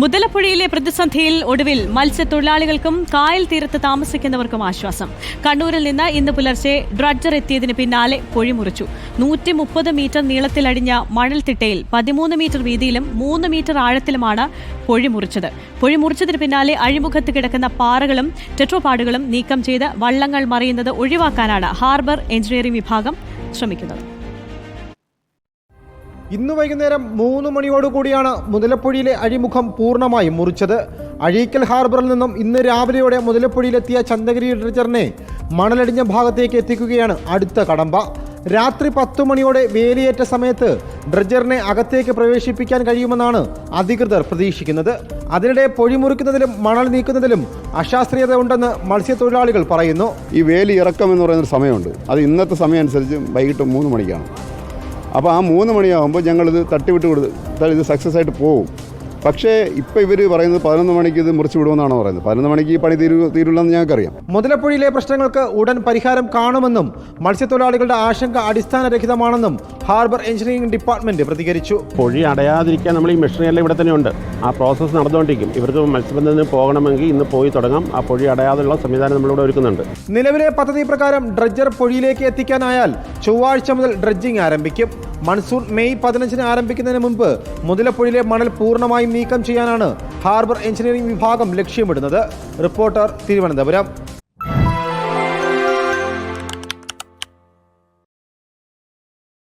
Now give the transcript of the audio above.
മുതലപ്പുഴയിലെ പ്രതിസന്ധിയിൽ ഒടുവിൽ മത്സ്യത്തൊഴിലാളികൾക്കും കായൽ തീരത്ത് താമസിക്കുന്നവർക്കും ആശ്വാസം. കണ്ണൂരിൽ നിന്ന് ഇന്ന് പുലർച്ചെ ഡ്രഡ്ജർ എത്തിയതിന് പിന്നാലെ പൊഴി മുറിച്ചു. നൂറ്റി മുപ്പത് മീറ്റർ നീളത്തിലടിഞ്ഞ മണൽത്തിട്ടയിൽ പതിമൂന്ന് മീറ്റർ വീതിയിലും മൂന്ന് മീറ്റർ ആഴത്തിലുമാണ് പൊഴി മുറിച്ചത്. പൊഴി മുറിച്ചതിന് പിന്നാലെ അഴിമുഖത്ത് കിടക്കുന്ന പാറകളും ടെട്രോപാടുകളും നീക്കം ചെയ്ത് വള്ളങ്ങൾ മറിയുന്നത് ഒഴിവാക്കാനാണ് ഹാർബർ എഞ്ചിനീയറിംഗ് വിഭാഗം ശ്രമിക്കുന്നത്. ഇന്ന് വൈകുന്നേരം മൂന്ന് മണിയോടുകൂടിയാണ് മുതലപ്പുഴയിലെ അഴിമുഖം പൂർണമായും മുറിച്ചത്. അഴീക്കൽ ഹാർബറിൽ നിന്നും ഇന്ന് രാവിലെയോടെ മുതലപ്പുഴയിലെത്തിയ ചന്ദഗിരി ഡ്രജറിനെ മണലടിഞ്ഞ ഭാഗത്തേക്ക് എത്തിക്കുകയാണ് അടുത്ത കടമ്പ. രാത്രി പത്തു മണിയോടെ വേലിയേറ്റ സമയത്ത് ഡ്രജറിനെ അകത്തേക്ക് പ്രവേശിപ്പിക്കാൻ കഴിയുമെന്നാണ് അധികൃതർ പ്രതീക്ഷിക്കുന്നത്. അതിനിടെ പൊഴി മുറിക്കുന്നതിലും മണൽ നീക്കുന്നതിലും അശാസ്ത്രീയത ഉണ്ടെന്ന് മത്സ്യത്തൊഴിലാളികൾ പറയുന്നു. ഈ വേലി ഇറക്കം എന്ന് പറയുന്ന സമയമുണ്ട്. അത് ഇന്നത്തെ സമയം അനുസരിച്ച് വൈകിട്ട് മൂന്ന് മണിക്കാണ്. അപ്പോൾ ആ മൂന്ന് മണിയാകുമ്പോൾ ഞങ്ങളിത് തട്ടിവിട്ട് കൊടുത്ത് ഇത് സക്സസ് ആയിട്ട് പോകും പക്ഷേ ഇപ്പോൾ ഇവർ പറയുന്നത് പതിനൊന്ന് മണിക്ക് ഇത് മുറിച്ച് വിടുമെന്നാണ് പറയുന്നത്. പതിനൊന്ന് മണിക്ക് ഈ പണി തീരു തീരുള്ളെന്ന് ഞങ്ങൾക്കറിയാം. മുതലപ്പുഴയിലെ പ്രശ്നങ്ങൾക്ക് ഉടൻ പരിഹാരം കാണുമെന്നും മത്സ്യത്തൊഴിലാളികളുടെ ആശങ്ക അടിസ്ഥാനരഹിതമാണെന്നും ഹാർബർ എഞ്ചിനീയറിംഗ് ഡിപ്പാർട്ട്മെന്റ് പ്രതികരിച്ചു. പൊഴി അടയാതിരിക്കാൻ നമ്മൾ ഈ മെഷീനറി എല്ലാം ഇവിടെ തന്നെ ഉണ്ട് ആ പ്രോസസ്സ് നടന്നുകൊണ്ടിരിക്കും. ഇവർക്ക് മത്സ്യബന്ധനത്തിന് പോകണമെങ്കിൽ ഇന്ന് പോയി തുടങ്ങാം. ആ പൊഴി അടയാതുള്ള സംവിധാനം നമ്മളിവിടെ ഒരുക്കുന്നുണ്ട്. നിലവിലെ പദ്ധതി പ്രകാരം ഡ്രഡ്ജർ പൊഴിയിലേക്ക് എത്തിക്കാനായാൽ ചൊവ്വാഴ്ച മുതൽ ഡ്രഡ്ജിംഗ് ആരംഭിക്കും. മൺസൂൺ മെയ് പതിനഞ്ചിന് ആരംഭിക്കുന്നതിന് മുമ്പ് മുതലപ്പുഴയിലെ മണൽ പൂർണമായും നീക്കം ചെയ്യാനാണ് ഹാർബർ എഞ്ചിനീയറിംഗ് വിഭാഗം ലക്ഷ്യമിടുന്നത്. റിപ്പോർട്ടർ തിരുവനന്തപുരം.